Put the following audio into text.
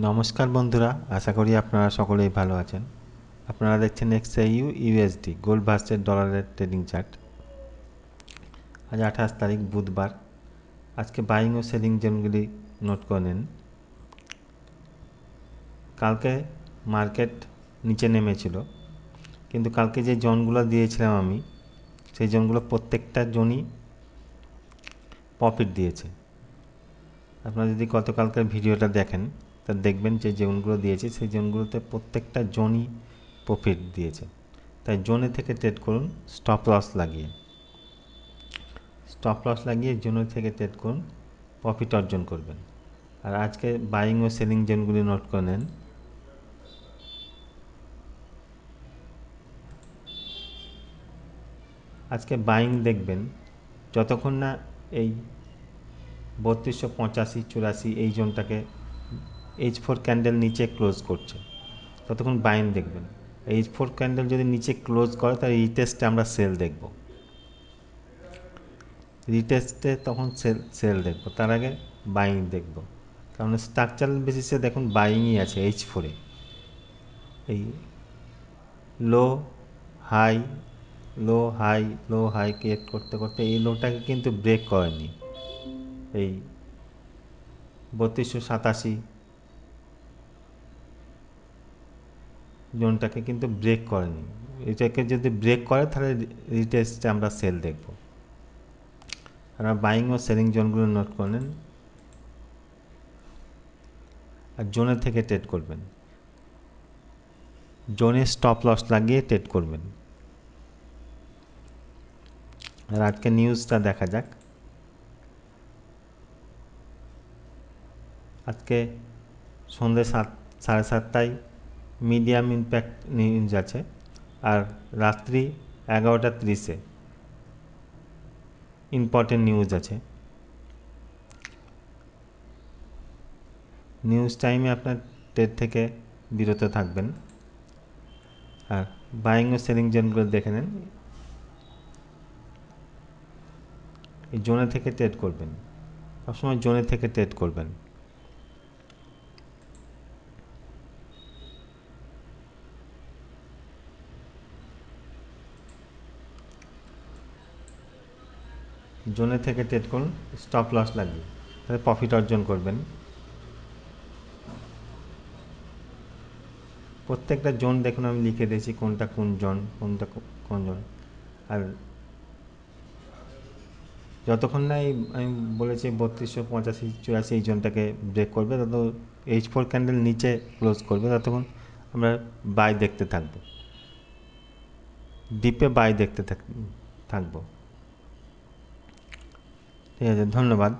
নমস্কার বন্ধুরা, আশা করি আপনারা সকলেই ভালো আছেন। আপনারা দেখছেন এক্সআইইউ ইউএসডি, গোল্ড ভার্সের ডলারের ট্রেডিং চার্ট। আজ আঠাশ তারিখ, বুধবার। আজকে বাইং ও সেলিং জোনগুলি নোট করে নিন। কালকে মার্কেট নিচে নেমেছিল, কিন্তু কালকে যে জোনগুলো দিয়েছিলাম আমি, সেই জোনগুলো প্রত্যেকটা জোনই প্রফিট দিয়েছে। আপনারা যদি গতকালকার ভিডিওটা দেখেন তা দেখবেন যে জোনগুলো দিয়েছে, সেই জোনগুলোতে প্রত্যেকটা জোনই প্রফিট দিয়েছে। তাই জোনে থেকে ট্রেড করুন স্টপ লস লাগিয়ে। স্টপ লস লাগিয়ে জোনে থেকে ট্রেড করুন প্রফিট অর্জন করবেন। আর আজকে বাইং ও সেলিং জোনগুলি নোট করে নেন। আজকে বাইং দেখবেন, যতক্ষণ না এই বত্রিশশো পঁচাশি, চুরাশি এই জোনটাকে এইচ ফোর ক্যান্ডেল নিচে ক্লোজ করছে। ততক্ষণ বাইন দেখবেন। এইচ ফোর ক্যান্ডেল যদি নিচে ক্লোজ করে, তাহলে রিটেস্টে আমরা সেল দেখব। রিটেস্টে তখন সেল সেল দেখব। তার আগে বাইং দেখব। কারণ স্ট্রাকচারাল বেসিসে দেখুন বাইংই আছে এইচ ফোরে এই low high low high low high create করতে করতে এই লোটাকে কিন্তু ব্রেক করেনি। এই বত্রিশশো সাতাশি জোনটাকে কিন্তু ব্রেক করেনি। এটাকে যদি ব্রেক করে, তাহলে রিটেস্টে আমরা সেল দেখব। আপনারা বাইং ও সেলিং জোনগুলো নোট করলেন আর জোনের থেকে ট্রেড করবেন। জোনে স্টপ লস লাগিয়ে ট্রেড করবেন। আর আজকে নিউজটা দেখা যাক। আজকে সন্ধ্যে সাত, সাড়ে সাতটায় মিডিয়াম ইম্প্যাক্ট নিউজ আছে আর রাত্রি এগারোটা তিরিশে ইম্পর্টেন্ট নিউজ আছে। নিউজ টাইমে আপনার ট্রেড থেকে বিরত থাকবেন। আর বাইং ও সেলিং জোনগুলো দেখে নেন। এই জোনে থেকে ট্রেড করবেন। সবসময় জোনে থেকে ট্রেড করবেন। জোনে থেকে ট্রেড করুন স্টপ লস লাগবে তাহলে প্রফিট অর্জন করবেন। প্রত্যেকটা জোন দেখুন, আমি লিখে দিয়েছি কোনটা কোন জোন, কোনটা কোন জোন। আর যতক্ষণ না আমি বলেছি বত্রিশশো পঁচাশি, চুরাশি এই জোনটাকে ব্রেক করবে, তত এইচ ফোর ক্যান্ডেল নিচে ক্লোজ করবে, ততক্ষণ আমরা বাই দেখতে থাকব। ডিপে বাই দেখতে থাকব। ঠিক আছে ধন্যবাদ